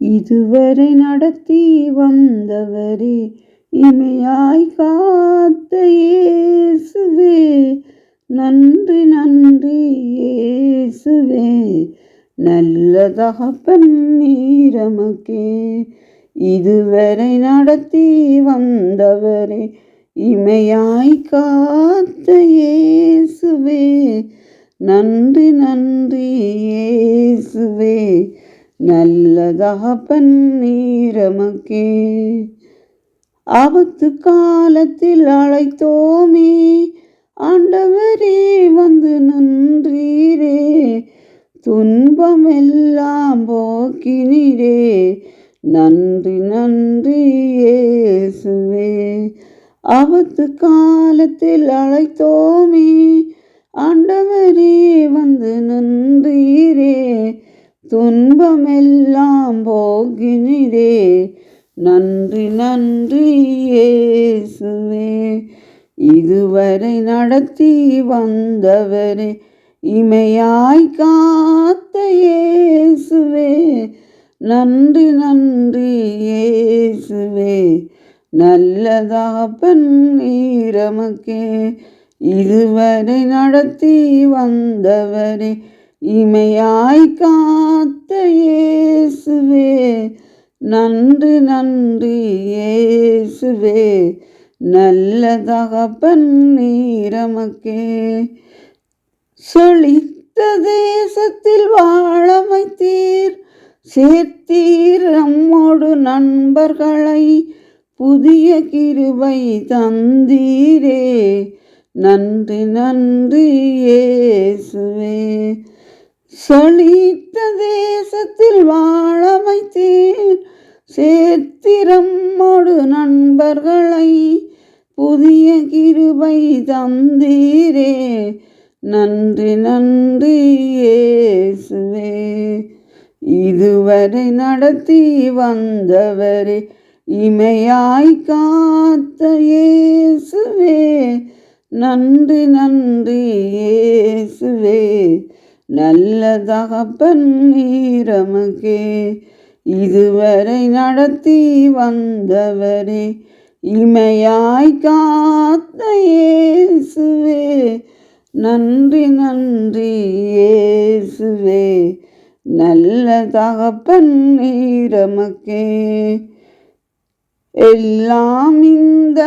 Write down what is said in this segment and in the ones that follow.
இதுவரை நடத்தி வந்தவரே இமையாய் காத்த இயேசுவே நன்றி நன்றி இயேசுவே நல்ல தகப்பன் நீரமக்கே. இதுவரை நடத்தி வந்தவரே இமையாய் காத்த இயேசுவே நன்றி நன்றி இயேசுவே நல்லதகப்பன் நீரமக்கே ஆபத்து காலத்தில் அழைத்தோமே ஆண்டவரே வந்து நன்றீரே. துன்பமெல்லாம் போக்கினீரே நன்றி நன்றி இயேசுவே. ஆபத்து காலத்தில் அழைத்தோமே ஆண்டவரே வந்து நன்றீரே. துன்பமெல்லாம் போகினிரே நன்றி நன்றி இயேசுவே. இதுவரை நடத்தி வந்தவரே இமையாய் காத்த இயேசுவே. நன்றி நன்றி இயேசுவே. நல்லதாப்பன் நீரமக்கே இதுவரை நடத்தி வந்தவரே இமையாய் காத்த இயேசுவே நன்றி நன்றி இயேசுவே. நல்ல தகப்பன் நீரமக்கே சொலித்த தேசத்தில் வாழமைத்தீர் சேர்த்தீர் நம்மோடு நண்பர்களை புதிய கிருபை தந்தீரே. நன்றி நன்றி இயேசுவே. சளித்த தேசத்தில் வாழமைத்தீர் சேத்திரம்மோடு நண்பர்களை புதிய கிருபை தந்தீரே. நன்றி நன்றி இயேசுவே. இதுவரை நடத்தி வந்தவரே இமையாய் காத்த இயேசுவே. நன்றி நன்றி இயேசுவே. நல்ல தகப்பன் நீரமகே இதுவரை நடத்தி வந்தவரே இமையாய் காத்த இயேசுவே நன்றி நன்றி இயேசுவே நல்ல தகப்பன் நீரமக்கே எல்லாம் இந்த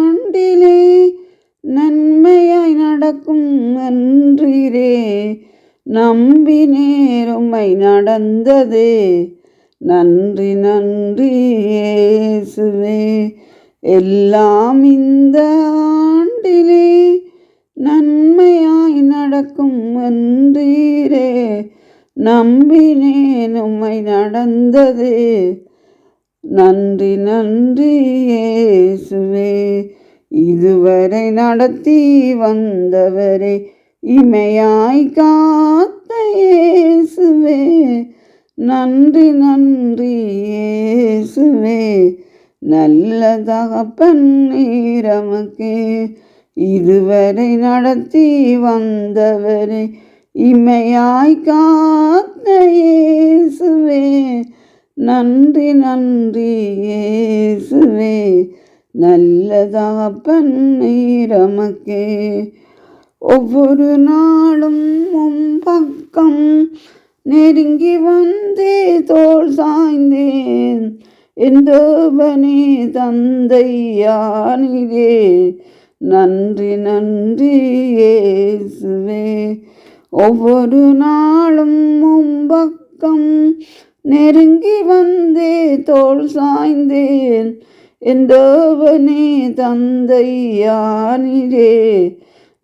ஆண்டிலே நன்மையாய் நடக்கும் நன்றிரே நம்பி நேருமை நடந்தது. நன்றி நன்றி இயேசுவே. எல்லாம் இந்த ஆண்டிலே நன்மையாய் நடக்கும் என்றீரே. நம்பினேன் உம்மை நடந்தது. நன்றி நன்றி இயேசுவே. இதுவரை நடத்தி வந்தவரே. இமையாய் காத்த இயேசுவே நன்றி நன்றி இயேசுவே. நல்ல தகப்பன் நீரமக்கே இதுவரை நடத்தி வந்தவரே இமையாய் காத்த இயேசுவே. நன்றி நன்றி இயேசுவே. நல்ல தகப்பன் நீரமக்கே ஒவ்வொரு நாளும் உம் பக்கம் நெருங்கி வந்தே தோல் சாய்ந்தேன். என்றவனே தந்தையானிலே நன்றி நன்றி ஏசுவே ஒவ்வொரு நாளும் உம் பக்கம் நெருங்கி வந்தே தோல் சாய்ந்தேன். என்றவனே தந்தையானிலே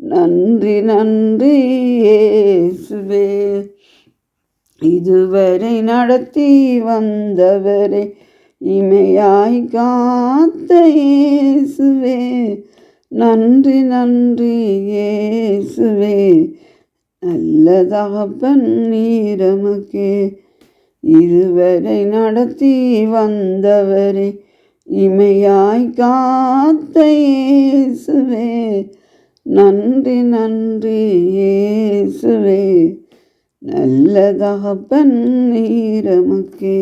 நன்றி நன்றி இயேசுவே. இதுவரை நடத்தி வந்தவரை இமையாய் காத்த இயேசுவே. நன்றி நன்றி இயேசுவே. நல்ல தகப்பன் நீரமக்கே இதுவரை நடத்தி வந்தவரை இமையாய் காத்த இயேசுவே. நன்றி நன்றி இயேசுவே. நல்ல தகப்பன் நீரமக்கே